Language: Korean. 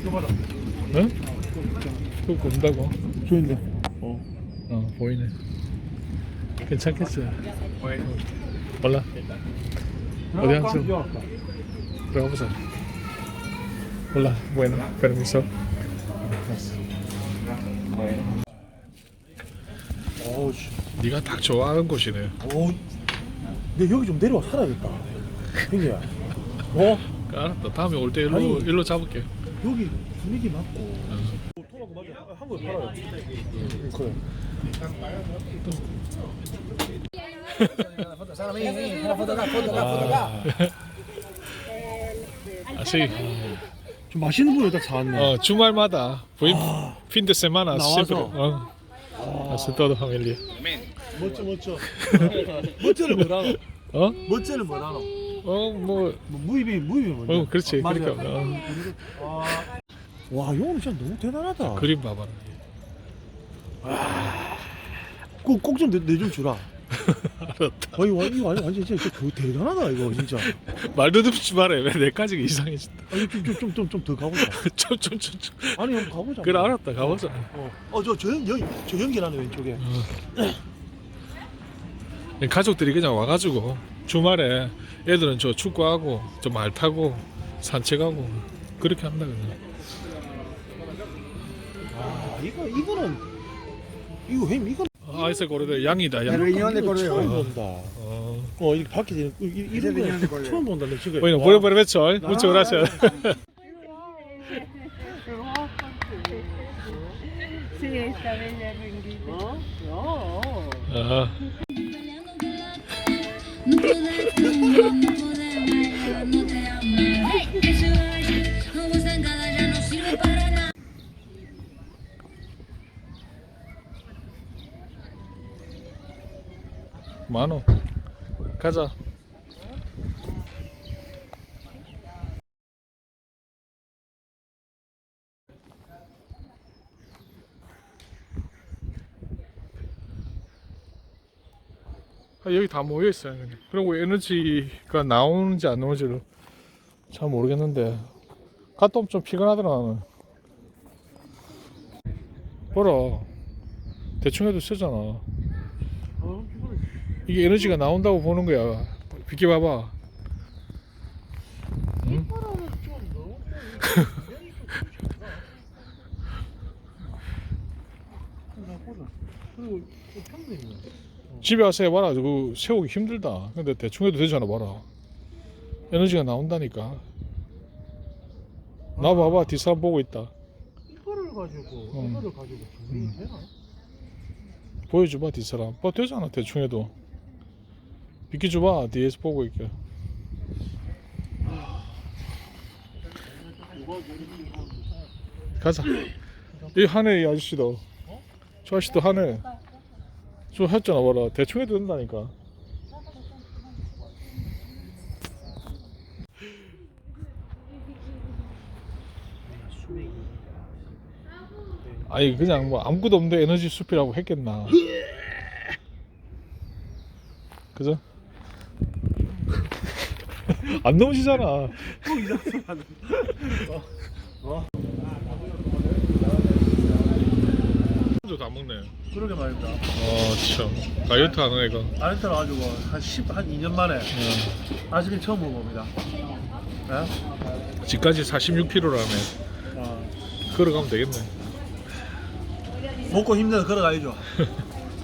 이거 봐라. 응? 그거 본다고? 좋은데. 어. 어 보이네. 괜찮겠지. 몰라. 어디 앉아? 들어가 보자. 몰라. bueno, permiso. 어우 씨. 네가 딱 좋아하는 곳이네. 어. 내 여기 좀 내려와 살아야겠다. 형제야. 어? 알았다. 다음에 올 때 일로 아니. 일로 잡을게. 여기 분위기 맞고. 토마토 맞아. 한국에 팔아요. 응, 그래. 아. 아시. 좀 맛있는 분을 딱 사왔네. 어 주말마다 부인 fin de semana 나와서. siempre. 어. Hace todo familia. 멋져 멋져. 멋져는 뭐라노? 어? 멋져는 뭐라노? 어 뭐 뭐 무입이 무입이 뭐냐? 어, 그렇지. 맞아. 그러니까, 어. 아. 와, 이거 진짜 너무 대단하다. 그림 봐봐라. 꼭좀 내 좀 주라. 알았다. 어, 이거 이거 완전 완전 진짜 그 대단하다 이거 진짜. 말도 듣지 말해. 왜 내까지가 이상해진다. 아니 좀좀좀 좀 더 가보자. 좀 좀좀 아니 한번 가보자. 그래 알았다. 가보자. 어, 어저저 저 연기나네 왼쪽에. 가족들이 그냥 와가지고 주말에 애들은 저 축구하고 저 말 타고 산책하고 그렇게 한다 그냥. 아 이거 이거는 이거 형 이건 아이스 고르데 양이다 양. Cordero. 처음 본다. 어. 어 이렇게 밖에 되는 이- 이- 이런 거. 처음 본다 내 지금. ¿eh? No podrás conmigo, no podrás no te Mano, casa. 여기 다 모여 있어요. 그냥. 그리고 에너지가 나오는지 안 나오는지를 잘 모르겠는데 갔다 오면 좀 피곤하더라 나는. 보라. 대충 해도 세잖아. 어, 이거는 이게 에너지가 나온다고 보는 거야. 비켜봐봐. 응? 그리고. 집에 와서 해봐라. 그 세우기 힘들다. 근데 대충 해도 되잖아, 봐라. 에너지가 나온다니까. 나 봐봐, 뒷사람 보고 있다. 이거를 가지고 음. 이거를 가지고 분명히 되나? 보여줘봐, 뒷사람. 봐, 되잖아, 대충 해도. 비켜줘봐, 뒤에서 보고 있게. 가자. 이 하네, 이 아저씨도. 저 아저씨도 하네. 저 했잖아, 봐라. 대충 해도 된다니까. 아니 그냥 뭐 아무것도 없는데 에너지 숲이라고 했겠나 그죠? 안 넘으시잖아 또 이상한 소리 하는. 어? 다 먹네 그러게 말입니다. 어참 다이어트 하는 애가 아르트 가지고 한 10, 한 2년 만에 어. 아직은 처음 먹어봅니다. 네? 집까지 46kg라며 어. 걸어가면 되겠네 먹고 힘내서 걸어가야죠.